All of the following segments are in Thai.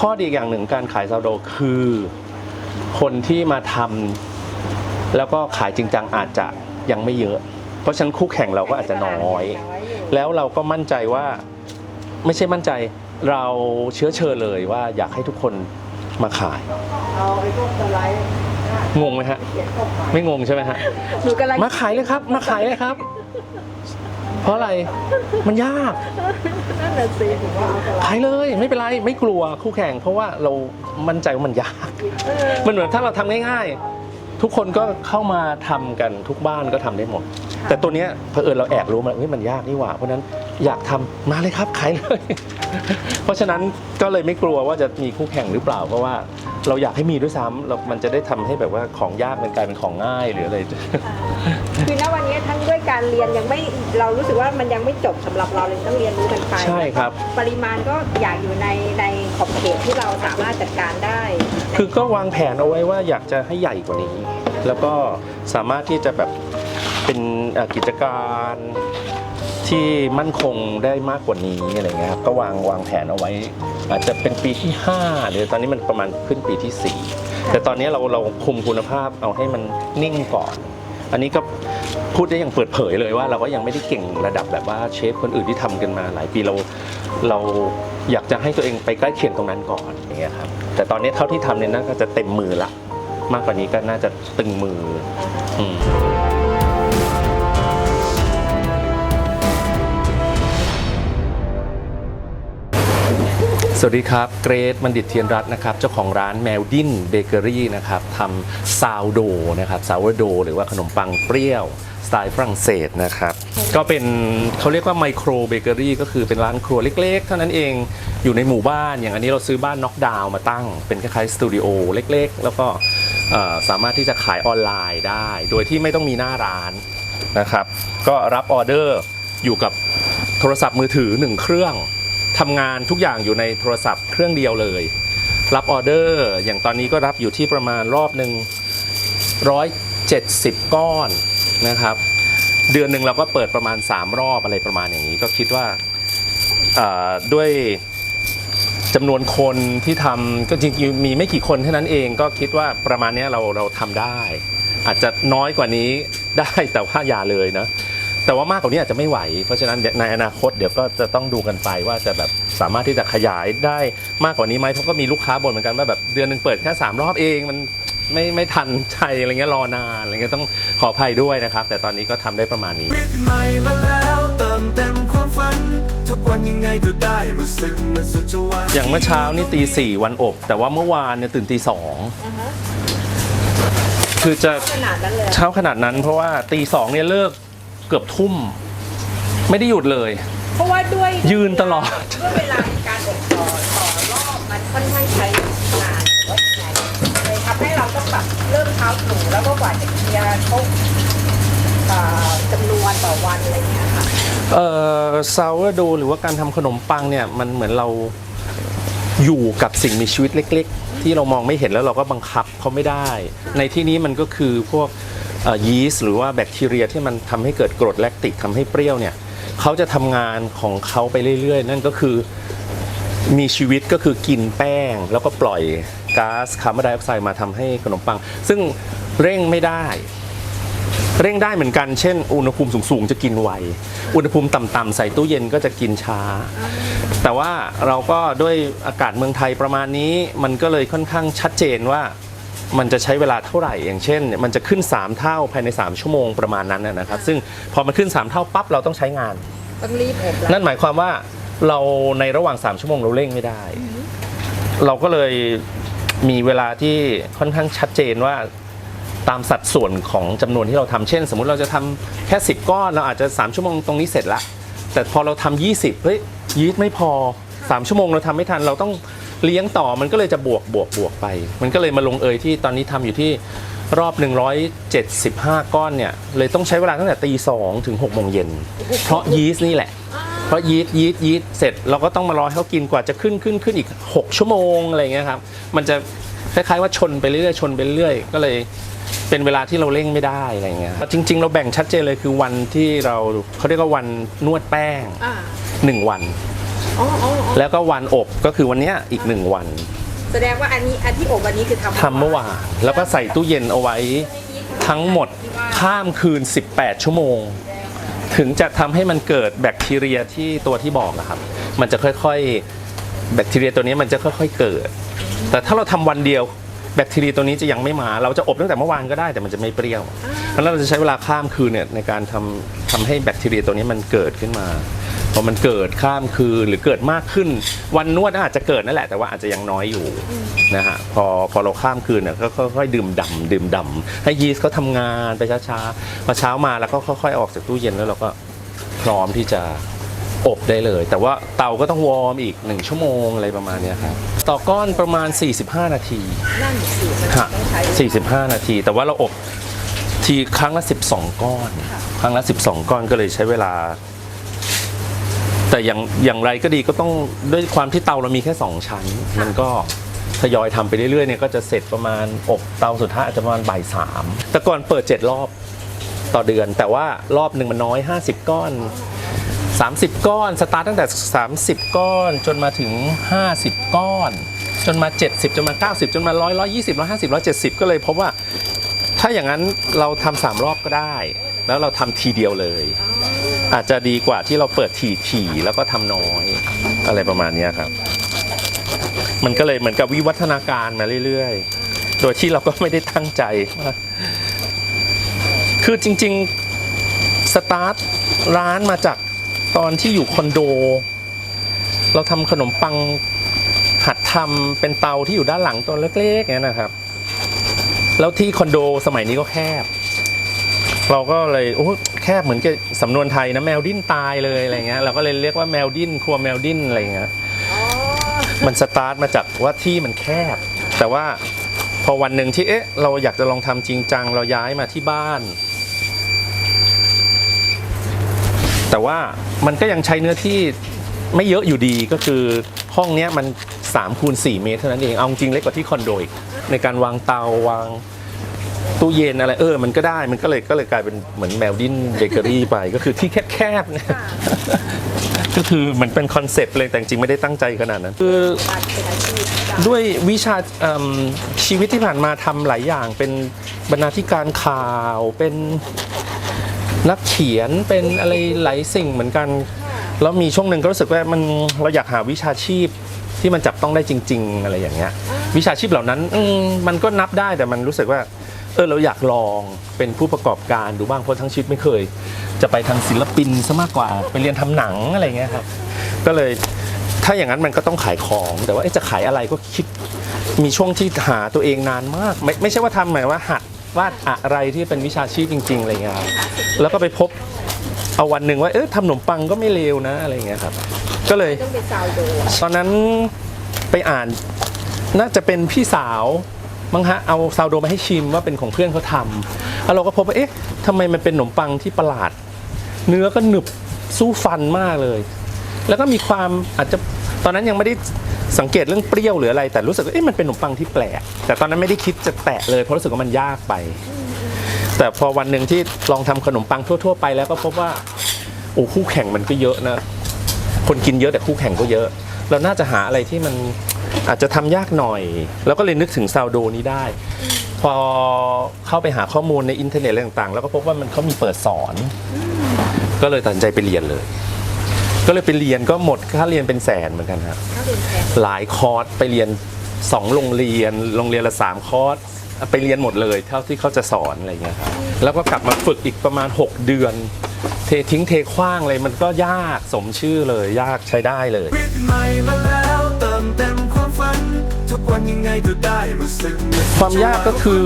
ข้อดีอย่างหนึ่งการขายซาวโดคือ คนที่มาทำแล้วก็ขายจริงจังอาจจะยังไม่เยอะ เพราะฉะนั้นคู่แข่งเราก็อาจจะน้อย แล้วเราก็มั่นใจว่าไม่ใช่มั่นใจเราเชื้อเชิญเลยว่าอยากให้ทุกคนมาขายเอาไอ้พวกสไลด์งงไหมฮะเขียนเข้าไปไม่งงใช่ไหมฮะ หนูกำลังมาขายเลยครับ มาขายเลยครับ เพราะอะไร มันยาก นั่นน่ะสิผมว่าเอาสไลด์ขายเลยไม่เป็นไรไม่กลัวคู่แข่ง เพราะว่าเรามั่นใจว่ามันยาก เออมันเหมือนถ้าเราทำง่ายๆ ทุกคนก็เข้ามาทำกันทุกบ้านก็ทำได้หมด แต่ตัวเนี้ยเผอิญเราแอบรู้มาเฮ้ยมันยากนี่หว่า เพราะฉะนั้น อยากทำมาเลยครับขายเลย เพราะฉะนั้นก็เลยไม่กลัวว่าจะมีคู่แข่งหรือเปล่าเพราะว่าเราอยากให้มีด้วยซ้ำเรามันจะได้ทำให้แบบว่าของยากมันกลายเป็นของง่ายหรืออะไรคือณวันนี้ทั้งด้วยการเรียนยังไม่เรารู้สึกว่ามันยังไม่จบสำหรับเราเลยต้องเรียนรู้มันไปใช่ครับ ปริมาณก็อยากอยู่ในในขอบเขตที่เราสามารถจัดการได้ คือก็วางแผนเอาไว้ว่าอยากจะให้ใหญ่กว่านี้ แล้วก็สามารถที่จะแบบเป็นเอ่อกิจการ ที่มั่นคงได้มากกว่านี้อะไรเงี้ยครับก็วางวางแผนเอาไว้ อาจจะเป็นปีที่ 5 หรือตอนนี้มันประมาณขึ้นปีที่ 4 แต่ตอนนี้เราเราคุมคุณภาพเอาให้มันนิ่งก่อน อันนี้ก็พูดได้อย่างเปิดเผยเลยว่า เราก็ยังไม่ได้เก่งระดับแบบว่าเชฟคนอื่นที่ทำกันมาหลายปีเราเราอยากจะให้ตัวเองไปใกล้เคียงตรงนั้นก่อนอย่างเงี้ยครับแต่ตอนนี้เท่าที่ทำเนี่ยน่าจะเต็มมือละ มากกว่านี้ก็น่าจะตึงมืออืม สวัสดีครับ เกรทบัณฑิตเทียนรัตน์นะครับ เจ้าของร้านแมวดิ้นเบเกอรี่นะครับทำซาวโดนะครับซาวโดหรือว่าขนมปังเปรี้ยวสไตล์ฝรั่งเศสนะครับ ก็เป็นเขาเรียกว่าไมโครเบเกอรี่ก็คือเป็นร้านครัวเล็กๆ เท่านั้นเองอยู่ในหมู่บ้านอย่างอันนี้เราซื้อบ้านน็อกดาวน์มาตั้ง เป็นคล้ายๆสตูดิโอเล็กๆ แล้วก็เอ่อสามารถที่จะขายออนไลน์ได้ โดยที่ไม่ต้องมีหน้าร้านนะครับ ก็รับออเดอร์อยู่กับโทรศัพท์มือถือหนึ่งเครื่อง ทำงานทุกอย่างอยู่ในโทรศัพท์เครื่องเดียวเลย รับออเดอร์อย่างตอนนี้ก็รับอยู่ที่ประมาณรอบหนึ่ง170 ก้อนนะครับ เดือนหนึ่งเราก็เปิดประมาณ 3 รอบอะไรประมาณอย่างนี้ ก็คิดว่าด้วยจำนวนคนที่ทำก็จริงๆมีไม่กี่คนเท่านั้นเองก็คิดว่าประมาณนี้เราเราทำได้ อาจจะน้อยกว่านี้ได้แต่ว่าอย่าเลยนะ แต่ว่ามากกว่านี้อาจจะไม่ไหว เพราะฉะนั้นในอนาคตเดี๋ยวก็จะต้องดูกันไปว่าจะแบบสามารถที่จะขยายได้มากกว่านี้ไหมเพราะก็มีลูกค้าบ่นเหมือนกันว่าแบบเดือนหนึ่งเปิดแค่สามรอบเองมันไม่ไม่ทันใจอะไรเงี้ยรอนานอะไรเงี้ยต้องขออภัยด้วยนะครับ แต่ตอนนี้ก็ทำได้ประมาณนี้ชีวิตใหม่มาแล้วเติมเต็มความฝันทุกวันยังไงก็ได้รู้สึกเหมันสุดจะวันอย่างเมื่อเช้านี่ตีสี่วันอบ แต่ว่าเมื่อวานเนี่ยตื่นตีสองอ่าฮะคือจะขนาดนั้นเลยเช้าขนาดนั้นเพราะว่าตีสองเนี่ยเลิก เกือบทุ่ม ไม่ได้หยุดเลย เพราะว่าด้วยยืนตลอด ด้วยเวลาการอบต่อต่อรอบมันค่อนข้างใช้นานว่ายังไงเลยทำให้เราต้องแบบเริ่มเช้าตรู่แล้วก็กว่าจะเคลียร์เขาเอ่อจำนวนต่อวันอะไรอย่างเงี้ยค่ะเอ่อซาวโดหรือว่าการทำขนมปังเนี่ยมันเหมือนเราอยู่กับสิ่งมีชีวิตเล็ก ๆ ที่เรามองไม่เห็นแล้วเราก็บังคับเขาไม่ได้ ในที่นี้มันก็คือพวก ยีสต์หรือว่าแบคทีเรียที่มันทำให้เกิดกรดแลคติกทำให้เปรี้ยวเนี่ยเขาจะทำงานของเขาไปเรื่อยๆ นั่นก็คือมีชีวิตก็คือกินแป้ง แล้วก็ปล่อยก๊าซคาร์บอนไดออกไซด์มาทำให้ขนมปัง ซึ่งเร่งไม่ได้ เร่งได้เหมือนกัน เช่น อุณหภูมิสูงๆ จะกินไว อุณหภูมิต่ำๆใส่ตู้เย็นก็จะกินช้า แต่ว่าเราก็ด้วยอากาศเมืองไทยประมาณนี้ มันก็เลยค่อนข้างชัดเจนว่า มันจะใช้เวลาเท่าไหร่ อย่างเช่น มันจะขึ้น 3 เท่าภายใน 3 ชั่วโมงประมาณนั้นนะนะครับ ซึ่งพอมันขึ้น 3 เท่าปั๊บเราต้องใช้งาน ต้องรีบอบแล้วนั่นหมายความว่าเราในระหว่าง 3 ชั่วโมงเราเร่งไม่ได้ เราก็เลยมีเวลาที่ค่อนข้างชัดเจนว่าตามสัดส่วนของจำนวนที่เราทำเช่น สมมุติเราจะทำแค่ 10 ก้อนเราอาจจะ 3 ชั่วโมงตรงนี้เสร็จละแต่พอเราทำ20เฮ้ยยีสต์ไม่พอ 3 ชั่วโมงเราทำไม่ทันเราต้อง เลี้ยงต่อมันก็เลยจะบวกบวกบวกไป มันก็เลยมาลงเอยที่ตอนนี้ทำอยู่ที่รอบ 175 ก้อนเนี่ย เลยต้องใช้เวลาตั้งแต่ตีสองถึง6โมงเย็น เพราะยีสต์นี่แหละ เพราะยีสต์ยีสต์ยีสต์เสร็จเราก็ต้องมารอให้เขากินกว่าจะขึ้นขึ้นขึ้นอีก 6 ชั่วโมงอะไรเงี้ยครับ มันจะคล้ายๆว่าชนไปเรื่อยๆชนไปเรื่อยก็เลยเป็นเวลาที่เราเร่งไม่ได้อะไรเงี้ยจริง ๆ เราแบ่งชัดเจนเลยคือวันที่เราเขาเรียกว่าวันนวดแป้งอ่าหนึ่งวัน อ๋ออ๋ออ๋อแล้วก็วันอบก็คือวันเนี้ยอีกหนึ่งวันแสดงว่าอันนี้อันที่อบวันนี้คือทำทำเมื่อวานแล้วก็ใส่ตู้เย็นเอาไว้ทั้งหมดข้ามคืน 18 ชั่วโมง ถึงจะทำให้มันเกิดแบคทีเรียที่ตัวที่บอกอะครับ มันจะค่อยๆแบคทีเรียตัวนี้มันจะค่อยๆเกิด แต่ถ้าเราทำวันเดียวแบคทีเรียตัวนี้จะยังไม่มา เราจะอบตั้งแต่เมื่อวานก็ได้แต่มันจะไม่เปรี้ยวเพราะฉะนั้นเราจะใช้เวลาข้ามคืนเนี่ยในการทำทำให้แบคทีเรียตัวนี้มันเกิดขึ้นมา พอมันเกิดข้ามคืนหรือเกิดมากขึ้น วันนวดอาจจะเกิดนั่นแหละแต่ว่าอาจจะยังน้อยอยู่นะฮะพอพอเราข้ามคืนเนี่ยก็ค่อยๆดื่มด่ำดื่มด่ำให้ยีสต์เขาทำงานไปช้าๆพอเช้ามาแล้วก็ค่อยๆออกจากตู้เย็นแล้วเราก็พร้อมที่จะอบได้เลย แต่ว่าเตาก็ต้องวอร์มอีก 1 ชั่วโมงอะไรประมาณเนี้ยครับต่อก้อนประมาณ 45 นาทีนั่นสิมันฮะต้องใช้45 นาที แต่ว่าเราอบทีครั้งละ 12 ก้อน ครั้งละ 12 ก้อนก็เลยใช้เวลาแต่ อย่างอย่างไรก็ดีก็ต้องด้วยความที่เตาเรามีแค่ 2 ชั้น มันก็ทยอยทำไปเรื่อยๆเนี่ยก็จะเสร็จประมาณอบเตาสุดท้ายอาจจะประมาณบ่ายสามแต่ก่อนเปิด 7 รอบต่อเดือน แต่ว่ารอบหนึ่งมันน้อย 50 ก้อน 30 ก้อน สตาร์ทตั้งแต่ 30 ก้อน จนมาถึง 50 ก้อน จนมา 70 จนมา 90 จนมา 100 120 150 170 ก็เลยพบว่า ถ้าอย่างนั้นเราทำสามรอบก็ได้ แล้วเราทำทีเดียวเลย อาจจะดีกว่าที่เราเปิดทีทีๆแล้วก็ทำน้อยอะไรประมาณนี้ครับ มันก็เลยเหมือนกับวิวัฒนาการมาเรื่อยๆ โดยที่เราก็ไม่ได้ตั้งใจ คือจริงๆ สตาร์ทร้านมาจากตอนที่อยู่คอนโด เราทำขนมปังหัดทำเป็นเตาที่อยู่ด้านหลังตัวเล็กๆอย่างนั้นนะครับ แล้วที่คอนโดสมัยนี้ก็แคบ เราก็เลยโอ้ แคบเหมือนกับสำนวนไทยนะแมวดิ้นตายเลยอะไรเงี้ยเราก็เลยเรียกว่าแมวดิ้นครัวแมวดิ้นอะไรเงี้ยมันสตาร์ทมาจากว่าที่มันแคบ แต่ว่าพอวันหนึ่งที่เอ๊ะ เราอยากจะลองทำจริงจังเราย้ายมาที่บ้าน แต่ว่ามันก็ยังใช้เนื้อที่ไม่เยอะอยู่ดีก็คือห้องเนี้ยมัน3คูณ4เมตรเท่านั้นเองเอาจริงเล็กกว่าที่คอนโดอีกในการวางเตาวาง ตู้เย็นอะไรเออ มันก็ได้มันก็เลยก็เลยกลายเป็นเหมือนแมวดิ้นเบเกอรี่ไปก็คือที่แคบๆเนี่ยก็คือเหมือนเป็นคอนเซปต์เลยแต่จริงๆไม่ได้ตั้งใจขนาดนั้นคือการเป็นอาชีพจ้ะด้วยวิชาเอิ่มชีวิตที่ผ่านมาทำหลายอย่าง เป็นบรรณาธิการข่าวเป็นนักเขียนเป็นอะไรหลายสิ่งเหมือนกัน แล้วมีช่วงหนึ่งก็รู้สึกว่ามันเราอยากหาวิชาชีพที่มันจับต้องได้จริง ๆ อะไรอย่างเงี้ย วิชาชีพเหล่านั้นอืมมันก็นับได้แต่มันรู้สึกว่า เออเราอยากลองเป็นผู้ประกอบการดูบ้างเพราะทั้งชีวิตไม่เคย จะไปทางศิลปินซะมากกว่าไปเรียนทำหนังอะไรเงี้ยครับ ก็เลยถ้าอย่างนั้นมันก็ต้องขายของแต่ว่าจะขายอะไรก็คิดมีช่วงที่หาตัวเองนานมาก ไม่ไม่ใช่ว่าทำหมายว่าหัดวาดอะไรที่เป็นวิชาชีพจริงๆอะไรเงี้ยครับแล้วก็ไปพบเอาวันหนึ่งว่าเออทำขนมปังก็ไม่เลวนะอะไรเงี้ยครับก็เลยตอนนั้นไปอ่านน่าจะเป็นพี่สาว มั้งฮะเอาซาวโดมาให้ชิมว่าเป็นของเพื่อนเขาทำแล้วเราก็พบว่าเอ๊ะทำไมมันเป็นขนมปังที่ประหลาด เนื้อก็หนึบสู้ฟันมากเลย แล้วก็มีความอาจจะตอนนั้นยังไม่ได้สังเกตเรื่องเปรี้ยวหรืออะไร แต่รู้สึกว่าเอ๊ะมันเป็นขนมปังที่แปลก แต่ตอนนั้นไม่ได้คิดจะแตะเลยเพราะรู้สึกว่ามันยากไป แต่พอวันหนึ่งที่ลองทำขนมปังทั่ว ๆ ไปแล้วก็พบว่าโอ้คู่แข่งมันก็เยอะนะ คนกินเยอะแต่คู่แข่งก็เยอะ เราน่าจะหาอะไรที่มัน อาจจะทำยากหน่อย แล้วก็เลยนึกถึงซาวโดนี้ได้ พอเข้าไปหาข้อมูลในอินเทอร์เน็ตอะไรต่างๆ แล้วก็พบว่ามันเขามีเปิดสอน ก็เลยตัดสินใจไปเรียนเลย ก็เลยไปเรียนก็หมดค่าเรียนเป็นแสนเหมือนกันครับถ้าเป็นแพงหลายคอร์สไปเรียนสองโรงเรียน โรงเรียนละสามคอร์สไปเรียนหมดเลย เท่าที่เขาจะสอนอะไรเงี้ยครับแล้วก็กลับมาฝึกอีกประมาณ 6 เดือน เททิ้งเทขว้างเลยมันก็ยากสมชื่อเลยยากใช้ได้เลยวิตใความยากก็คือ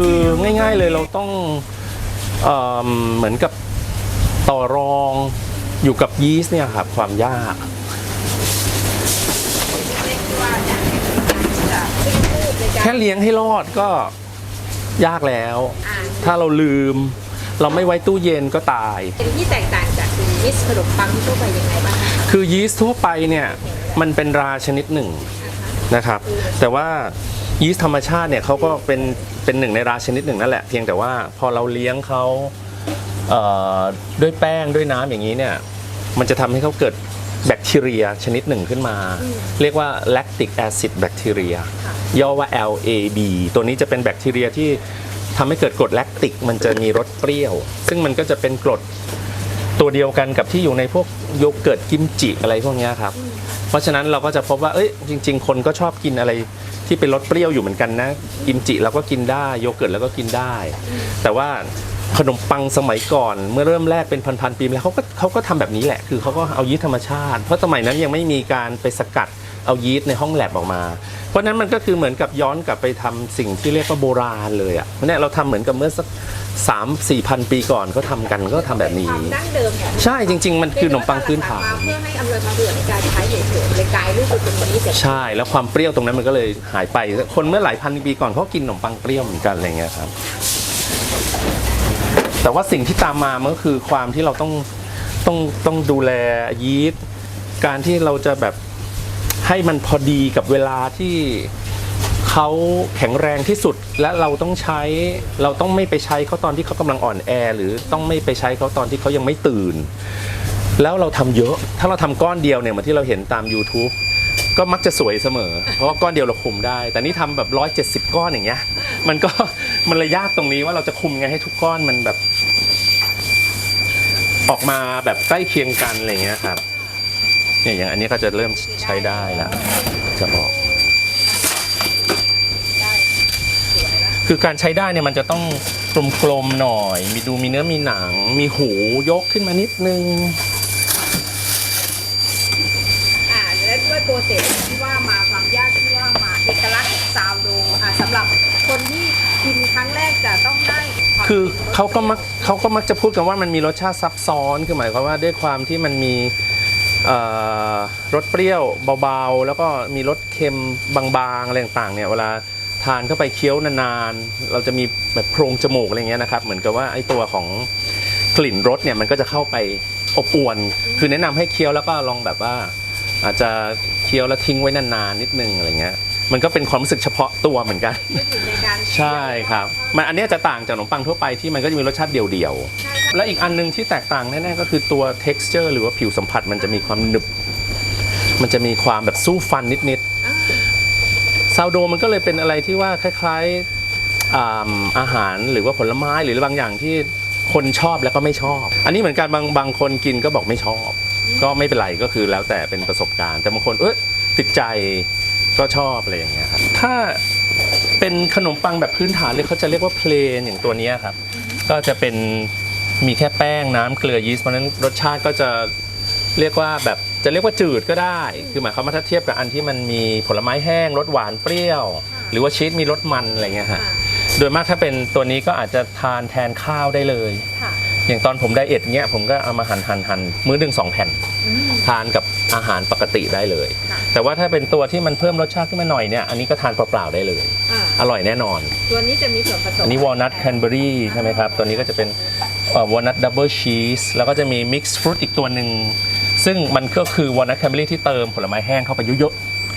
ง่าย ๆเลยเราต้องเอมเหมือนกับต่อรองอยู่กับยีสต์เนี่ยครับความยากเล็กๆที่ว่าเนี่ยจะไม่พูดในการแค่เลี้ยงให้รอดก็ยากแล้วอ่านถ้าเราลืม เราไม่ไว้ตู้เย็นก็ตาย เป็นที่แตกต่างจากมิสขนมปังทั่วไปยังไงบ้างคะคือยีสต์ทั่วไปเนี่ย มันเป็นราชนิดหนึ่ง นะครับ แต่ว่ายีสต์ธรรมชาติเนี่ยเขาก็เป็นเป็นหนึ่งในราชนิดหนึ่งนั่นแหละเพียงแต่ว่าพอเราเลี้ยงเขาเอ่อด้วยแป้งด้วยน้ำอย่างนี้เนี่ยมันจะทำให้เขาเกิดแบคทีเรียชนิดหนึ่งขึ้นมา เรียกว่า lactic acid bacteria ย่อว่า LAB ตัวนี้จะเป็นแบคทีเรียที่ทำให้เกิดกรดแลคติก มันจะมีรสเปรี้ยว ซึ่งมันก็จะเป็นกรดตัวเดียวกันกับที่อยู่ในพวกโยเกิร์ตกิมจิอะไรพวกเนี้ยครับ เพราะฉะนั้นเราก็จะพบว่าเอ้ยจริง ๆ คนก็ชอบกินอะไรที่เป็นรสเปรี้ยวอยู่เหมือนกันนะกิมจิเราก็กินได้โยเกิร์ตเราก็กินได้ แต่ว่าขนมปังสมัยก่อน เมื่อเริ่มแรกเป็นพันๆปีมาแล้วเขาก็เขาก็ทำแบบนี้แหละ คือเขาก็เอายีสต์ธรรมชาติ เพราะสมัยนั้นยังไม่มีการไปสกัดเอายีสต์ในห้องแลบออกมา ราะฉะนั้นมันก็คือเหมือนกับย้อนกลับไปทำสิ่งที่เรียกว่าโบราณเลยอะเนี่ยเราทำเหมือนกับเมื่อสักสามสี่พันปีก่อนก็ทำกันก็ทำแบบนี้ความดั้งเดิมของใช่จริง ๆ มันคือขนมปังพื้นฐานเพื่อให้อำนวยความสะดวกในการใช้เฉยๆเลยกลายรูปเป็นวันนี้เสร็จใช่แล้วความเปรี้ยวตรงนั้นมันก็เลยหายไป คนเมื่อหลายพันปีก่อนเขากินขนมปังเปรี้ยวเหมือนกันอะไรเงี้ยครับ แต่ว่าสิ่งที่ตามมามันก็คือความที่เราต้องต้องต้องดูแลยีสต์การที่เราจะแบบ ให้มันพอดีกับเวลาที่เขาแข็งแรงที่สุดและเราต้องใช้เราต้องไม่ไปใช้เขาตอนที่เขากำลังอ่อนแอ หรือต้องไม่ไปใช้เขาตอนที่เขายังไม่ตื่น แล้วเราทำเยอะ ถ้าเราทำก้อนเดียวเนี่ยเหมือนที่เราเห็นตาม YouTube ก็มักจะสวยเสมอ เพราะว่าก้อนเดียวเราคุมได้ แต่นี่ทำแบบร้อยเจ็ดสิบก้อนอย่างเงี้ย มันก็มันเลยยากตรงนี้ว่าเราจะคุมไงให้ทุกก้อนมันแบบ ออกมาแบบใกล้เคียงกันอะไรเงี้ยครับ เนี่ยอย่างอันนี้ก็จะเริ่มใช้ได้แล้วจะบอก คือการใช้ได้เนี่ยมันจะต้องกลมๆหน่อย มีดูมีเนื้อมีหนัง มีหูยกขึ้นมานิดนึงอ่าและด้วยโปรเซสที่ว่ามาความยากที่ว่ามาเอกลักษณ์ซาวโดอ่าสำหรับคนที่กินครั้งแรกจะต้องได้วามคือป็นเขาก็มักเขาก็มักจะพูดกันว่ามันมีรสชาติซับซ้อนคือหมายความว่าด้วยความที่มันมีเอ่อ รสเปรี้ยวเบาๆ แล้วก็มีรสเค็มบางๆอะไรต่างๆเนี่ยเวลาทานเข้าไปเคี้ยวนานๆ เราจะมีแบบโพรงจมูกอะไรเงี้ยนะครับ เหมือนกับว่าไอ้ตัวของกลิ่นรสเนี่ยมันก็จะเข้าไปอบอวน คือแนะนำให้เคี้ยวแล้วก็ลองแบบว่า อาจจะเคี้ยวแล้วทิ้งไว้นานๆนิดนึงอะไรเงี้ย มันก็เป็นความรู้สึกเฉพาะตัวเหมือนกันเทคนิคในการใช่ครับมันอันเนี้ยจะต่างจากขนมปังทั่วไปที่มันก็จะมีรสชาติเดียวใช่ค่ะๆและอีกอันหนึงที่แตกต่างแน่ๆก็คือตัว texture หรือว่าผิวสัมผัสมันจะมีความหนึบ มันจะมีความแบบสู้ฟันนิดๆซาวโดมันก็เลยเป็นอะไรที่ว่าคล้ายๆอ่าอาหารหรือว่าผลไม้หรือบางอย่างที่คนชอบแล้วก็ไม่ชอบ อันนี้เหมือนกันบางบางคนกินก็บอกไม่ชอบ ก็ไม่เป็นไรก็คือแล้วแต่เป็นประสบการณ์ แต่บางคนเอ้ยติดใจ ก็ชอบอะไรอย่างเงี้ยครับ ถ้าเป็นขนมปังแบบพื้นฐานเลยเขาจะเรียกว่าเพลนอย่างตัวเนี้ยครับ ก็จะเป็นมีแค่แป้งน้ำเกลือยีสต์เพราะฉะนั้นรสชาติก็จะเรียกว่าแบบจะเรียกว่าจืดก็ได้ คือหมายความว่าถ้าเทียบกับอันที่มันมีผลไม้แห้งรสหวานเปรี้ยว หรือว่าชีสมีรสมันอะไรเงี้ยฮะอ่าโดยมากถ้าเป็นตัวนี้ก็อาจจะทานแทนข้าวได้เลย ค่ะ อย่างตอนผมไดเอทเงี้ยผมก็เอามาหั่นหั่นหั่นมื้อหนึ่งสองแผ่นอืมทานกับอาหารปกติได้เลย ค่ะ แต่ว่าถ้าเป็นตัวที่มันเพิ่มรสชาติขึ้นมาหน่อยเนี่ยอันนี้ก็ทานเปล่าๆได้เลย อ่าอร่อยแน่นอน ตัวนี้จะมีส่วนผสมอันนี้วอลนัทแคนเบอรี่ใช่ไหมครับ ตัวนี้ก็จะเป็นวอลนัทดับเบิลชีสแล้วก็จะมีมิกซ์ฟรุตอีกตัวหนึ่ง ซึ่งมันก็คือวอลนัทแคนเบอรี่ที่เติมผลไม้แห้งเข้าไปเยอะ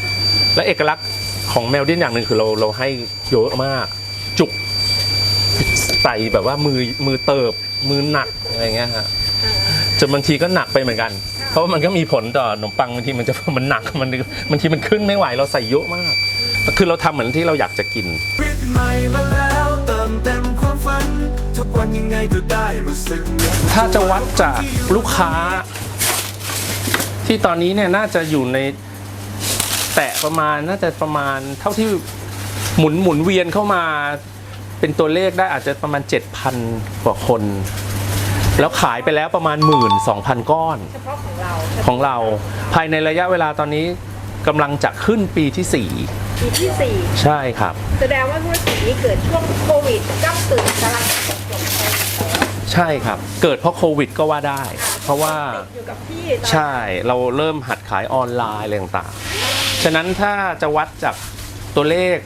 ๆ และเอกลักษณ์ของเมลดินอย่างหนึ่งคือเราเราให้เยอะมาก จุก ใส่แบบว่ามือมือเติบ มือหนักอะไรเงี้ยฮะอ่าจนบางทีก็หนักไปเหมือนกัน เพราะว่ามันก็มีผลต่อขนมปังบางทีมันจะมันหนักมันบางทีมันขึ้นไม่ไหวเราใส่เยอะมากคือเราทำเหมือนที่เราอยากจะกินชีวิตใหม่มาแล้วเติมเต็มความฝันทุกวันยังไงก็ได้รู้สึกเหมือนถ้าจะวัดจากลูกค้า ที่ตอนนี้เนี่ยน่าจะอยู่ในแตะประมาณน่าจะประมาณเท่าที่หมุนหมุนเวียนเข้ามา เป็นตัวเลขได้อาจจะประมาณ 7,000 กว่าคน แล้วขายไปแล้วประมาณ 1 2 0 0 0 ก้อนเฉพาะของเราของเรา ภายในระยะเวลาตอนนี้กำลังจะขึ้นปีที่ ปีที่สี่4 ใช่ครับ แสดงว่าธุรกิจนี้เกิดช่วงโควิดจ้ำตื่นกำลังจบจบไปใช่ครับ เกิดเพราะโควิดก็ว่าได้ เพราะว่าติดอยู่กับที่ตอนใช่เราเริ่มหัดขายออนไลน์อะไรต่างๆ ฉะนั้นถ้าจะวัดจากตัวเลข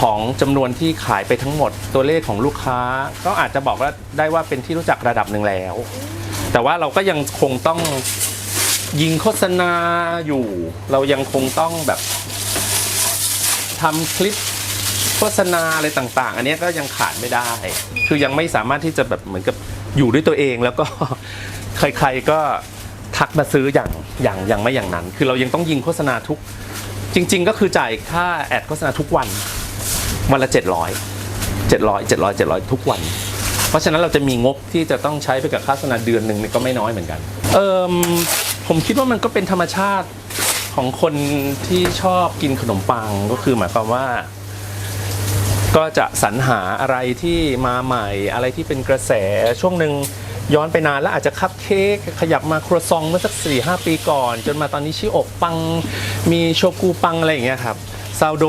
ของจำนวนที่ขายไปทั้งหมดตัวเลขของลูกค้า ก็อาจจะบอกว่าได้ว่าเป็นที่รู้จักระดับหนึ่งแล้ว แต่ว่าเราก็ยังคงต้องยิงโฆษณาอยู่ เรายังคงต้องแบบทำคลิปโฆษณาอะไรต่างๆ อันเนี้ยก็ยังขาดไม่ได้ คือยังไม่สามารถที่จะแบบเหมือนกับอยู่ด้วยตัวเองแล้วก็ ใครๆก็ทักมาซื้ออย่างอย่างอยังไม่อย่างนั้น คือเรายังต้องยิงโฆษณาทุก จริง ๆ ก็คือจ่ายค่าแอดโฆษณาทุกวัน วันละ 700 700 700 700 ทุกวัน เพราะฉะนั้นเราจะมีงบที่จะต้องใช้ไปกับค่าโฆษณาเดือนหนึ่งนี่ก็ไม่น้อยเหมือนกัน เออผมคิดว่ามันก็เป็นธรรมชาติของคนที่ชอบกินขนมปังก็คือหมายความว่า ก็จะสรรหาอะไรที่มาใหม่อะไรที่เป็นกระแสช่วงหนึ่งย้อนไปนานแล้วอาจจะคัพเค้กขยับมาครัวซองเมื่อสัก4ี่หปีก่อน จนมาตอนนี้ชิโอกปัง มีโชกุปังอะไรอย่างเงี้ยครับซาวโด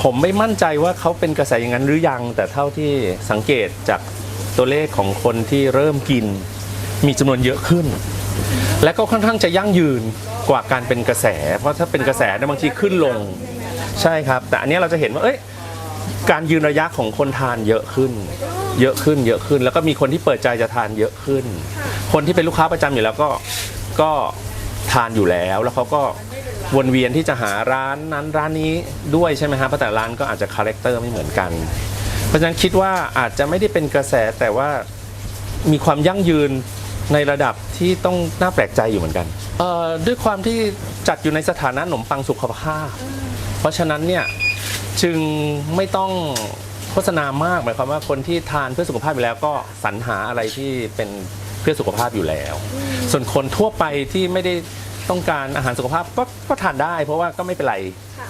ผมไม่มั่นใจว่าเขาเป็นกระแสอย่างนั้นหรือยัง แต่เท่าที่สังเกตจากตัวเลขของคนที่เริ่มกิน มีจำนวนเยอะขึ้น และก็ค่อนข้างจะยั่งยืนกว่าการเป็นกระแส เพราะถ้าเป็นกระแสเนี่ยบางทีขึ้นลง ใช่ครับ แต่อันนี้เราจะเห็นว่าเอ้ยการยืนระยะของคนทานเยอะขึ้น เยอะขึ้น เยอะขึ้น แล้วก็มีคนที่เปิดใจจะทานเยอะขึ้น คนที่เป็นลูกค้าประจำอยู่แล้วก็ก็ทานอยู่แล้ว แล้วเขาก็ วนเวียนที่จะหาร้านนั้นร้านนี้ด้วยใช่ไหมฮะเพราะแต่ร้านก็อาจจะคาแรคเตอร์ไม่เหมือนกัน เพราะฉะนั้นคิดว่าอาจจะไม่ได้เป็นกระแสแต่ว่ามีความยั่งยืนในระดับที่ต้องน่าแปลกใจอยู่เหมือนกันด้วยความที่จัดอยู่ในสถานะขนมปังสุขภาพ เพราะฉะนั้นเนี่ยจึงไม่ต้องโฆษณามากหมายความว่าคนที่ทานเพื่อสุขภาพอยู่แล้วก็สรรหาอะไรที่เป็นเพื่อสุขภาพอยู่แล้ว ส่วนคนทั่วไปที่ไม่ได้ ต้องการอาหารสุขภาพก็ก็ทานได้ เพราะว่าก็ไม่เป็นไร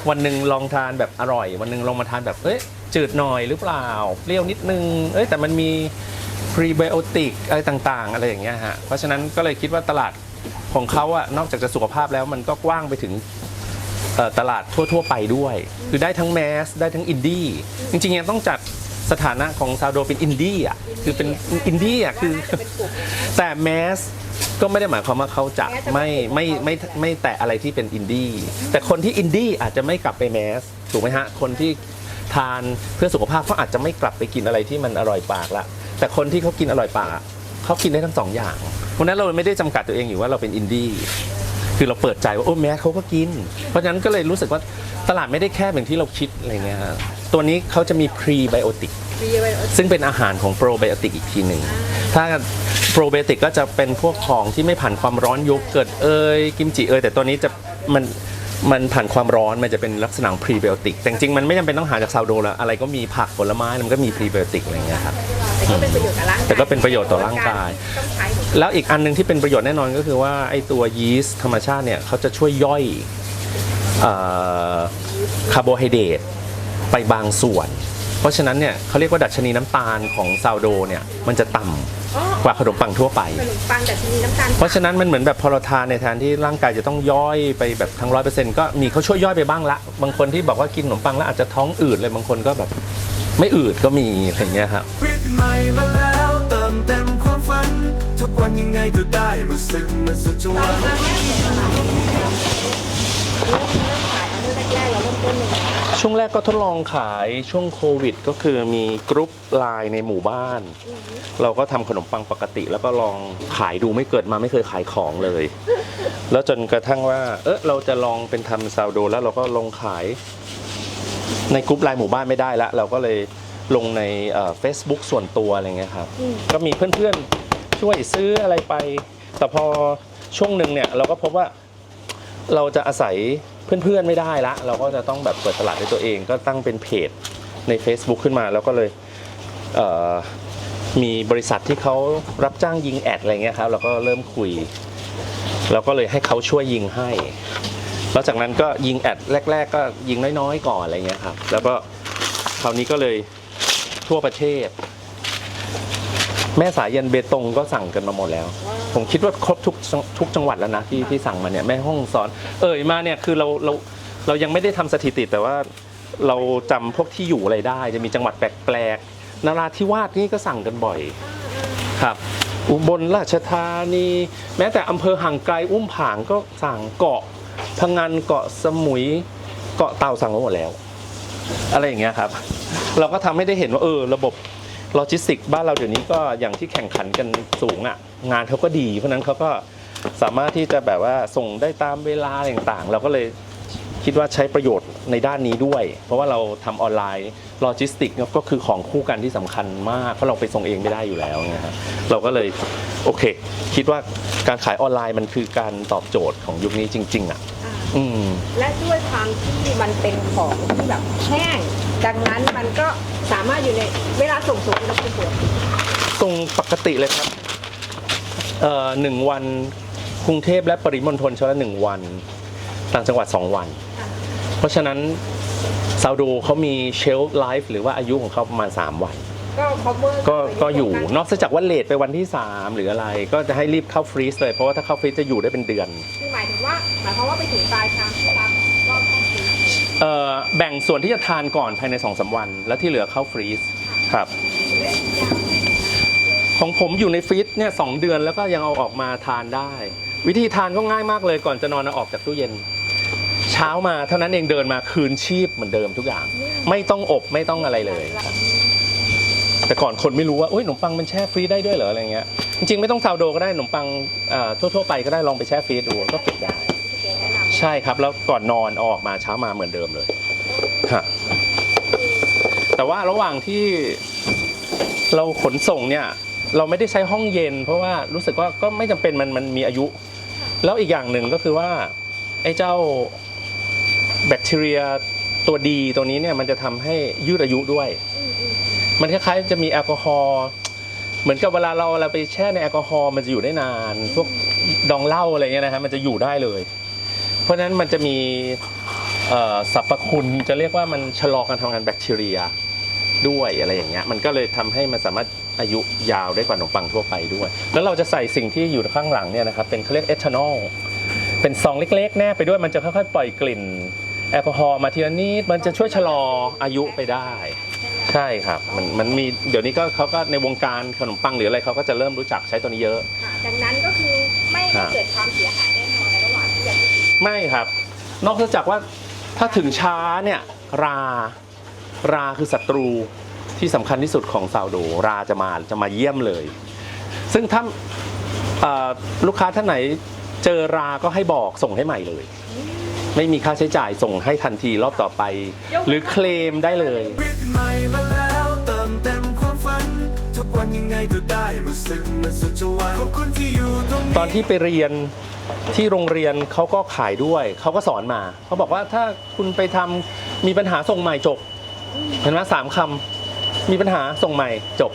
วันหนึ่งลองทานแบบอร่อย วันหนึ่งลองมาทานแบบเอ้ยจืดหน่อยหรือเปล่าเปรี้ยวนิดนึงเอ้ยแต่มันมีพรีไบโอติกอะไรต่างๆ อะไรอย่างเงี้ยฮะเพราะฉะนั้นก็เลยคิดว่าตลาดของเขาอะนอกจากจะสุขภาพแล้วมันก็กว้างไปถึงเอ่อตลาดทั่ว ๆ ไปด้วย คือได้ทั้งแมสได้ทั้งอินดี้จริงๆยังต้องจัด สถานะของซาวโดเป็นอินดี้อะคือเป็นอินดี้อะคือน่าจะเป็นกลุ่มแต่แมสก็ไม่ได้หมายความว่าเขาจะแม้จะไม่ไม่ไม่ไม่ไม่แตะอะไรที่เป็นอินดี้แต่คนที่อินดี้อาจจะไม่กลับไปแมสถูกไหมฮะ คนที่ทานเพื่อสุขภาพเขาอาจจะไม่กลับไปกินอะไรที่มันอร่อยปากละแต่คนที่เขากินอร่อยปากอะเขากินได้ทั้งสองอย่างเพราะฉะนั้นเราไม่ได้จำกัดตัวเองอยู่ว่าเราเป็นอินดี้คือเราเปิดใจว่าโอ้แม้เขาก็กิน เพราะฉะนั้นก็เลยรู้สึกว่าตลาดไม่ได้แคบอย่างที่เราคิดอะไรเงี้ยฮะ ตัวนี้เขาจะมีพรีไบโอติกมีไว้เออซึ่งเป็นอาหารของโปรไบโอติกอีกทีหนึ่ง ถ้าโปรไบโอติกก็จะเป็นพวกของที่ไม่ผ่านความร้อนโยเกิร์ตเอยกิมจิเอยแต่ตัวนี้จะมันมันผ่านความร้อนมันจะเป็นลักษณะพรีไบโอติกแต่จริงๆมันไม่จำเป็นต้องหาจากซาวโดแล้ว อะไรก็มีผักผลไม้มันก็มีพรีไบโอติกอะไรเงี้ยครับแต่ก็เป็นประโยชน์กับร่างกายแต่ก็เป็นประโยชน์ต่อร่างกายต้องใช้หมดแล้วอีกอันหนึงที่เป็นประโยชน์แน่นอนก็คือว่าไอตัวยีสต์ธรรมชาติเนี่ยเขาจะช่วยย่อยคาร์โบไฮเดรต ไปบางส่วน เพราะฉะนั้นเนี่ยเขาเรียกว่าดัชนีน้ำตาลของซาวโดเนี่ยมันจะต่ำอ๋อกว่าขนมปังทั่วไป ขนมปังแต่ที่มีน้ำตาลเพราะฉะนั้นมันเหมือนแบบพอเราทานในแทนที่ร่างกายจะต้องย่อยไปแบบทั้งร้อยเปอร์เซ็นต์ก็มีเขาช่วยย่อยไปบ้างละ บางคนที่บอกว่ากินขนมปังแล้วอาจจะท้องอืดเลยบางคนก็แบบไม่อืดก็มีอะไรอย่างเงี้ยครับวิตใหม่มาแล้วเติมเต็มความฝัน ทุกวันยังไงก็ได้รู้สึกมันสุดจะหวัง แรกๆเราเริ่มต้นยังไงช่วงแรกก็ทดลองขายช่วงโควิด ก็คือมีกรุ๊ปไลน์ในหมู่บ้าน เราก็ทำขนมปังปกติ แล้วก็ลองขายดูไม่เกิดมาไม่เคยขายของเลย แล้วจนกระทั่งว่า เออเราจะลองเป็นทำซาวโด แล้วเราก็ลงขาย ในกรุ๊ปไลน์หมู่บ้านไม่ได้ละเราก็เลยลงในเฟซบุ๊กส่วนตัวอะไรเงี้ยครับก็มีเพื่อนๆช่วยซื้ออะไรไป แต่พอช่วงหนึ่งเนี่ยเราก็พบว่าเราจะอาศัย เพื่อนๆไม่ได้ละ เราก็จะต้องแบบเปิดตลาดด้วยตัวเอง ก็ตั้งเป็นเพจใน Facebook ขึ้นมาแล้วก็เลยเมีบริษัทที่เขารับจ้างยิงแอดอะไรเงี้ยครับเราก็เริ่มคุยเราก็เลยให้เขาช่วยยิงให้แล้วจากนั้นก็ยิงแอดแรก ๆ ก็ยิงน้อยๆก่อนอะไรเงี้ยครับ แล้วก็คราวนี้ก็เลยทั่วประเทศ แม่สายยันเบตงก็สั่งกันมาหมดแล้ว ผมคิดว่าครบทุกทุกจังหวัดแล้วนะที่ที่สั่งมาเนี่ยแม่ห้องสอน เอ่ยมาเนี่ยคือเราเราเรายังไม่ได้ทำสถิติแต่ว่าเราจำพวกที่อยู่อะไรได้ จะมีจังหวัดแปลกๆนราธิวาสนี่ก็สั่งกันบ่อยครับ อุบลราชธานีแม้แต่อำเภอห่างไกลอุ้มผางก็สั่งเกาะพังงานเกาะสมุยเกาะเต่าสั่งมาหมดแล้ว อะไรอย่างเงี้ยครับ เราก็ทำให้ได้เห็นว่าเออระบบ โลจิสติกบ้านเราเดี๋ยวนี้ก็อย่างที่แข่งขันกันสูงอะงานเขาก็ดี เพราะนั้นเขาก็สามารถที่จะแบบว่าส่งได้ตามเวลาต่างๆ เราก็เลยคิดว่าใช้ประโยชน์ในด้านนี้ด้วย เพราะว่าเราทำออนไลน์โลจิสติกก็คือของคู่กันที่สำคัญมาก เพราะเราไปส่งเองไม่ได้อยู่แล้วนะฮะเราก็เลยโอเค คิดว่าการขายออนไลน์มันคือการตอบโจทย์ของยุคนี้จริง ๆ อะอ่าอืมและด้วยความที่มันเป็นของที่แบบแห้ง ดังนั้นมันก็สามารถอยู่ในเวลาส่งสูงอุณหภูมิบวกตรงปกติเลยครับเอ่อหนึ่งวันกรุงเทพและปริมณฑลใช้ละหนึ่งวัน ต่างจังหวัด 2 วันอะเพราะฉะนั้นซาวโดเขามีเชลฟ์ไลฟ์หรือว่าอายุของเขาประมาณ 3 วัน ก็ cover ก็ก็อยู่ตรงนอกจากว่าเลทไปวันที่ 3 หรืออะไร ก็จะให้รีบเข้าฟรีซเลย เพราะว่าถ้าเข้าฟรีซจะอยู่ได้เป็นเดือน คือหมายถึงว่าหมายความว่าไปถึงปลายทางที่รับก็ต้องซื้อ เอ่อแบ่งส่วนที่จะทานก่อนภายใน2-3วัน แล้วที่เหลือเข้าฟรีซครับ ของผมอยู่ในฟรีซเนี่ยสองเดือนแล้วก็ยังเอาออกมาทานได้ วิธีทานก็ง่ายมากเลยก่อนจะนอนเอาออกจากตู้เย็น เช้ามาเท่านั้นเองเดินมาคืนชีพเหมือนเดิมทุกอย่าง ไม่ต้องอบไม่ต้องอะไรเลยแต่ก่อนคนไม่รู้ว่าโอ้ยขนมปังมันแช่ฟรีซได้ด้วยเหรออะไรเงี้ยจริงๆไม่ต้องซาวโดก็ได้ขนมปังเอ่อทั่วๆไปก็ได้ลองไปแช่ฟรีซดูก็เก็บได้ ใช่ครับ แล้วก่อนนอนเอาออกมาเช้ามาเหมือนเดิมเลยฮะแต่ว่าระหว่างที่เราขนส่งเนี่ย เราไม่ได้ใช้ห้องเย็น เพราะว่ารู้สึกว่าก็ไม่จำเป็นมันมันมีอายุ แล้วอีกอย่างหนึ่งก็คือว่า ไอ้เจ้าแบคทีเรียตัวดีตัวนี้เนี่ยมันจะทำให้ยืดอายุด้วยอืมอืมมันคล้ายๆจะมีแอลกอฮอล์เหมือนกับเวลาเราเราไปแช่ในแอลกอฮอล์มันจะอยู่ได้นาน พวกดองเหล้าอะไรเงี้ยนะฮะมันจะอยู่ได้เลย เพราะฉะนั้นมันจะมีเอ่อสรรพคุณจะเรียกว่ามันชะลอการทำงานแบคทีเรียด้วยอะไรอย่างเงี้ยมันก็เลยทำให้มันสามารถอายุยาวได้กว่าขนมปังทั่วไปด้วย แล้วเราจะใส่สิ่งที่อยู่ข้างหลังเนี่ยนะครับเป็นเขาเรียกเอทานอลเป็นซองเล็กๆแนบไปด้วยมันจะค่อยๆปล่อยกลิ่นแอลกอฮอล์มาทีละนิดมันจะช่วยชะลออายุไปได้ ใช่ครับมันมันมีเดี๋ยวนี้ก็เขาก็ในวงการขนมปังหรืออะไรเขาก็จะเริ่มรู้จักใช้ตัวนี้เยอะค่ะดังนั้นก็คือไม่ครัไม่บเกิดความเสียหายแน่นอนในระหว่างที่ยัง ไม่ถึงไม่ครับ นอกจากว่าถ้าถึงช้าเนี่ยรา ราคือศัตรูที่สำคัญที่สุดของซาวโดราจะมาจะมาเยี่ยมเลย ซึ่งถ้าเอ่อลูกค้าท่านไหนเจอราก็ให้บอกส่งให้ใหม่เลย ไม่มีค่าใช้จ่ายส่งให้ทันทีรอบต่อไป หรือเคลมได้เลยวิกใหม่มาแล้วเติมเต็มความฝันทุกวันยังไงก็ได้รู้สึกเหมันสุดจะหวันขอบคุณที่อยู่ตรงนี้ตอนที่ไปเรียน ที่โรงเรียนเขาก็ขายด้วย เขาก็สอนมา เขาบอกว่าถ้าคุณไปทำมีปัญหาส่งใหม่จบ เห็นไหมสามคำมีปัญหาส่งใหม่จบ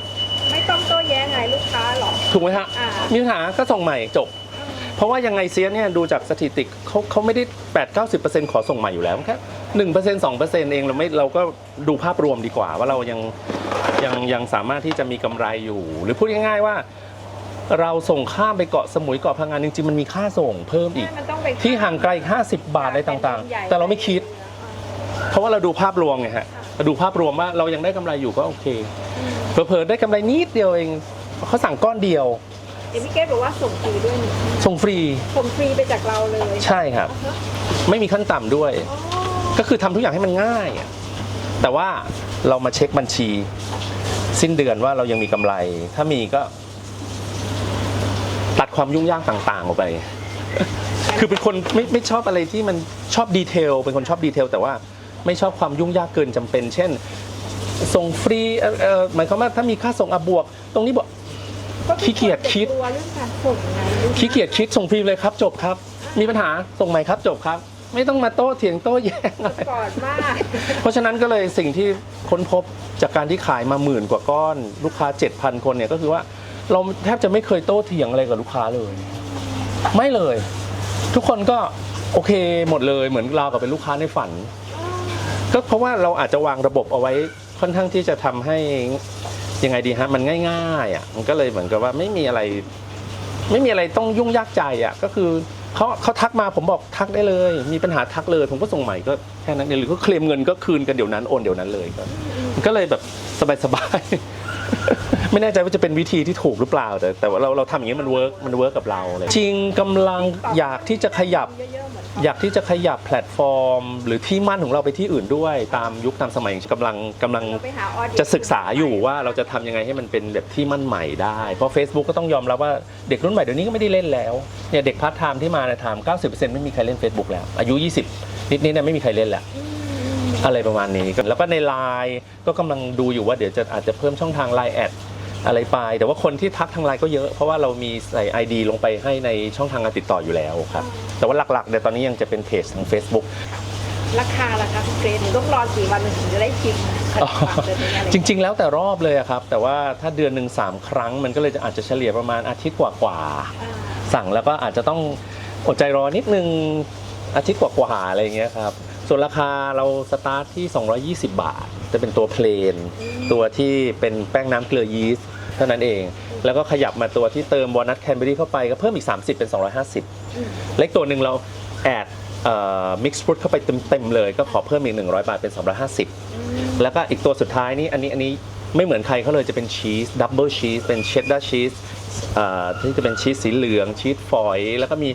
ไม่ต้องโต้แย้งไงลูกค้าหรอกถูกไหมฮะอ่ามีมีปัญหาก็ส่งใหม่จบ เพราะว่ายังไงเสียเนี่ยดูจากสถิติเขาเขาไม่ได้8 9 0ขอส่งใหม่อยู่แล้วแค่หนึ่งเปอร์เซ็นต์สองเปอร์เซ็นต์เองเราไม่เราก็ดูภาพรวมดีกว่า ว่าเรายังยังยังสามารถที่จะมีกำไรอยู่ หรือพูดง่ายๆว่า เราส่งข้ามไปเกาะสมุยเกาะพังงานจริงๆมันมีค่าส่งเพิ่มอีก มันต้องไปที่ห่างไกลอีก50 บาทอะไรต่างๆ แต่เราไม่คิด เพราะว่าเราดูภาพรวมไงฮะเราดูภาพรวมว่าเรายังได้กำไรอยู่ก็โอเคเผลอๆได้กำไรนิดเดียวเองเขาสั่งก้อนเดียวเอ็มพี่เกตบอกว่าส่งฟรีด้วยนี่ส่งฟรี ส่งฟรีไปจากเราเลยใช่ครับอ่าฮะไม่มีขั้นต่ำด้วย อ๋อก็คือทำทุกอย่างให้มันง่ายอะแต่ว่าเรามาเช็คบัญชี สิ้นเดือนว่าเรายังมีกำไร ถ้ามีก็ ตัดความยุ่งยากต่างๆออกไป คือเป็นคนไม่ไม่ชอบอะไรที่มันชอบดีเทล เป็นคนชอบดีเทล แต่ว่าไม่ชอบความยุ่งยากเกินจำเป็น เช่น ส่งฟรีเอ่อเอ่อหมายความว่าถ้ามีค่าส่งอะบวก ตรงนี้บอกก็คือขี้เกียจคิดกลัวเรื่องการส่งไงลูกขี้เกียจคิดส่งฟรีเลยครับ จบครับ มีปัญหาส่งใหม่ครับจบครับไม่ต้องมาโต้เถียงโต้แย้งอะไรก่อนมาก เพราะฉะนั้นก็เลยสิ่งที่ค้นพบจากการที่ขายมาหมื่นกว่าก้อน ลูกค้า 7,000 คนเนี่ยก็คือว่า เราแทบจะไม่เคยโต้เถียงอะไรกับลูกค้าเลย ไม่เลย ทุกคนก็โอเคหมดเลยเหมือนเรากับเป็นลูกค้าในฝัน ก็เพราะว่าเราอาจจะวางระบบเอาไว้ค่อนข้างที่จะทำให้ยังไงดีฮะมันง่ายๆอะมันก็เลยเหมือนกับว่าไม่มีอะไร ไม่มีอะไรต้องยุ่งยากใจอะ ก็คือเขาเขาทักมาผมบอกทักได้เลย มีปัญหาทักเลย ผมก็ส่งใหม่ก็แค่นั้นเองหรือก็เคลมเงินก็คืนกันเดี๋ยวนั้นโอนเดี๋ยวนั้นเลยก็ก็เลยแบบ สบายๆ ไม่แน่ใจว่าจะเป็นวิธีที่ถูกหรือเปล่า แต่แต่ว่าเราเราทำอย่างนี้มันเวิร์กมันเวิร์กกับเราเลยจริงกำลังอยากที่จะขยับเยอะๆเหมือนเขาอยากที่จะขยับแพลตฟอร์ม หรือที่มั่นของเราไปที่อื่นด้วย ตามยุคตามสมัยกำลังกำลังเราไปหาออเดียนจะศึกษาอยู่ว่าเราจะทำยังไงให้มันเป็นแบบที่มั่นใหม่ได้ เพราะ Facebook ก็ต้องยอมรับว่าเด็กรุ่นใหม่เดี๋ยวนี้ก็ไม่ได้เล่นแล้วเนี่ยเด็กพาร์ทไทม์ที่มาในไทม์90%ไม่มีใครเล่น Facebook แล้ว อายุ 20 นิดๆเนี่ยไม่มีใครเล่นแหละ อะไรประมาณนี้ แล้วก็ในไลน์ก็กำลังดูอยู่ว่าเดี๋ยวจะอาจจะเพิ่มช่องทางไลน์แอดอะไรไป แต่ว่าคนที่ทักทางไลน์ก็เยอะ เพราะว่าเรามีใส่ ID ลงไปให้ในช่องทางการติดต่ออยู่แล้วครับ แต่ว่าหลักๆเนี่ยตอนนี้ยังจะเป็นเพจทาง Facebook ราคาล่ะคะคุณเกรนหนูต้องรอกี่วันถึงจะได้ชิมขนมปังเดือนนี้อะไรจริง ๆ แล้วแต่รอบเลยอะครับ แต่ว่าถ้าเดือนหนึ่งสามครั้ง มันก็เลยจะอาจจะเฉลี่ยประมาณอาทิตย์กว่าๆอ่าสั่งแล้วก็อาจจะต้องอดใจรอนิดนึงอาทิตย์กว่าๆอะไรอย่างเงี้ยครับ ส่วนราคาเราสตาร์ทที่ 220 บาท จะเป็นตัวเพลน ตัวที่เป็นแป้งน้ำเกลือยีสต์เท่านั้นเอง แล้วก็ขยับมาตัวที่เติมวอลนัทแคนเบอรี่เข้าไปก็เพิ่มอีก 30 เป็น 250 เล็กตัวหนึ่งเราแอดมิกซ์ฟรุตเข้าไปเต็มๆเลย ก็ขอเพิ่มอีก 100 บาทเป็น 250 แล้วก็อีกตัวสุดท้ายนี่อันนี้อันนี้ไม่เหมือนใครเขาเลยจะเป็นชีสดับเบิลชีสเป็นเชดดาร์ชีสที่จะเป็นชีสสีเหลืองชีสฝอย แล้วก็มี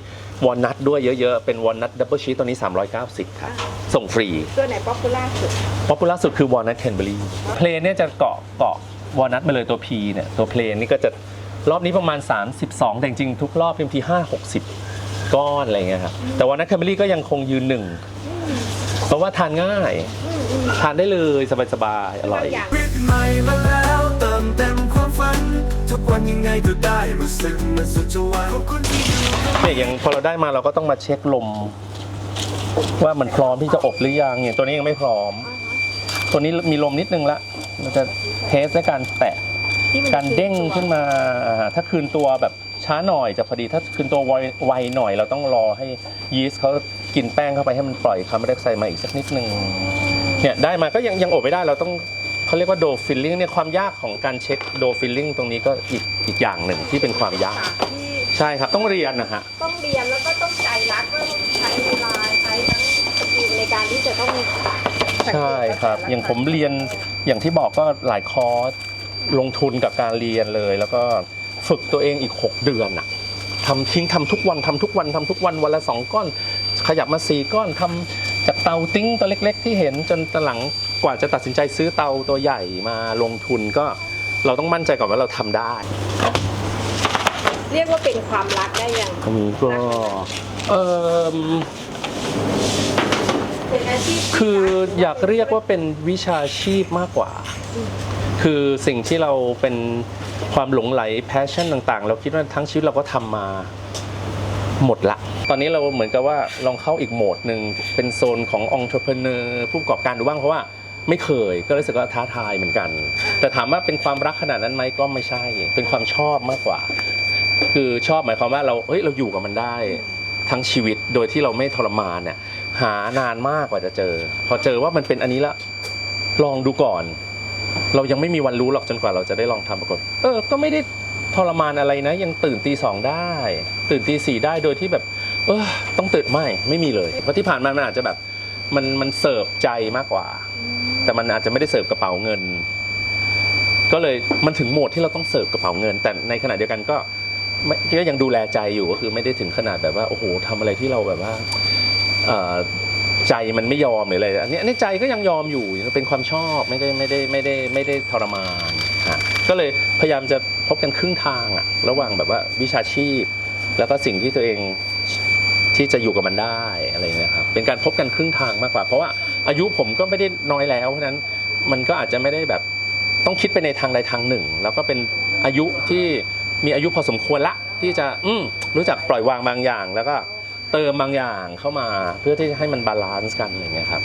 วอลนัทด้วยเยอะๆ เป็นวอลนัทดับเบิลชีสตัวนี้ 390 ครับ ส่งฟรี ตัวไหนป๊อปปูล่าสุดป๊อปปูล่าสุดคือวอลนัทแคนเบอรี่เพลนเนี่ยจะเกาะเกาะวอลนัทมาเลยตัว P เนี่ย ตัวเพลนนี่ก็จะรอบนี้ประมาณ 32 แต่จริงๆทุกรอบเป็นที5 60 ก้อนอะไรเงี้ยครับ แต่วอลนัทแคนเบอรี่ก็ยังคงยืนหนึ่ง เพราะว่าทานง่าย ทานได้เลยสบายๆ อร่อยบางอย่างวิตใหม่มาแล้วเติมเต็มความฝัน ทุกวันยังไงก็ได้รู้สึกเหมันสุดจะวันขอบคุณที่อยู่ เนี่ยอย่างพอเราได้มาเราก็ต้องมาเช็คลม ว่ามันพร้อมที่จะอบหรือยังอย่างตัวนี้ยังไม่พร้อม ตัวนี้มีลมนิดนึงละมันจะเทสด้วยการแตะการเด้งขึ้นมาอ่าถ้าคืนตัวแบบช้าหน่อยจะพอดีถ้าคืนตัวไวไวหน่อยเราต้องรอให้ยีสต์เขากินแป้งเข้าไปให้มันปล่อยคาร์บอนไดออกไซด์มาอีกสักนิดนึงเนี่ยได้มาก็ยังยังอบไม่ได้เราต้องเขาเรียกว่าโดฟิลลิ่งเนี่ยความยากของการเช็คโดฟิลลิ่งตรงนี้ก็อีกอีกอย่างหนึ่งที่เป็นความยากที่ ใช่ครับต้องเรียนนะฮะ ต้องเรียนแล้วก็ต้องใจรักว่าต้องใช้เวลาใช้ทั้งสกิลในการที่จะต้องสังเกตใช่ครับแต่ละอย่างผมเรียนอย่างที่บอกก็หลายคอร์สลงทุนกับการเรียนเลย แล้วก็ฝึกตัวเองอีก 6 เดือนอะทำทิ้งทำทุกวันทำทุกวันทำทุกวันวันละสองก้อน ขยับมาสี่ก้อนทำจากเตาติ้งตัวเล็ก ๆ ที่เห็นจนตอนหลังกว่าจะตัดสินใจซื้อเตาตัวใหญ่มาลงทุนก็เราต้องมั่นใจก่อนว่าเราทำได้ เรียกว่าเป็นความรักได้ยังอันนี้ก็เออเป็นอาชีพที่คืออยากเรียกว่าเป็นวิชาชีพมากกว่า คือสิ่งที่เราเป็นความหลงไหลแพชชั่นต่างๆ เราคิดว่าทั้งชีวิตเราก็ทำมาหมดละ ตอนนี้เราเหมือนกับว่าลองเข้าอีกโหมดหนึ่งเป็นโซนขององค์ประกอบผู้ประกอบการดูบ้างเพราะว่าไม่เคยก็รู้สึกว่าท้าทายเหมือนกัน แต่ถามว่าเป็นความรักขนาดนั้นไหมก็ไม่ใช่ เป็นความชอบมากกว่า คือชอบหมายความว่าเราเฮ้ยเราอยู่กับมันได้ทั้งชีวิตโดยที่เราไม่ทรมานเนี่ยหานานมากกว่าจะเจอ พอเจอว่ามันเป็นอันนี้ละลองดูก่อน เรายังไม่มีวันรู้หรอกจนกว่าเราจะได้ลองทำปรากฏเออ ก็ไม่ได้ทรมานอะไรนะ ยังตื่นตีสองได้ ตื่นตีสี่ได้โดยที่แบบ เออต้องตื่นไม่ไม่มีเลย เพราะที่ผ่านมามันอาจจะแบบมันมันเสิร์ฟใจมากกว่า แต่มันอาจจะไม่ได้เสิร์ฟกระเป๋าเงิน ก็เลยมันถึงโหมดที่เราต้องเสิร์ฟกระเป๋าเงิน แต่ในขณะเดียวกันก็ ไม่ก็ยังดูแลใจอยู่ก็คือไม่ได้ถึงขนาดแบบว่าโอ้โหทำอะไรที่เราแบบว่าเอ่อใจมันไม่ยอมหรืออะไรอันนี้อันนี้ใจก็ยังยอมอยู่เป็นความชอบไม่ได้ไม่ได้ไม่ได้ไม่ได้ทรมานฮะก็เลยพยายามจะพบกันครึ่งทางอะระหว่างแบบว่าวิชาชีพ แล้วก็สิ่งที่ตัวเองที่จะอยู่กับมันได้อะไรเงี้ยครับเป็นการพบกันครึ่งทางมากกว่า เพราะว่าอายุผมก็ไม่ได้น้อยแล้วเพราะนั้นมันก็อาจจะไม่ได้แบบต้องคิดไปในทางใดทางหนึ่ง แล้วก็เป็นอายุที่ มีอายุพอสมควรละที่จะอืรู้จักปล่อยวางบางอย่าง แล้วก็เติมบางอย่างเข้ามาเพื่อที่จะให้มันบาลานซ์กันอย่างเงี้ยครับ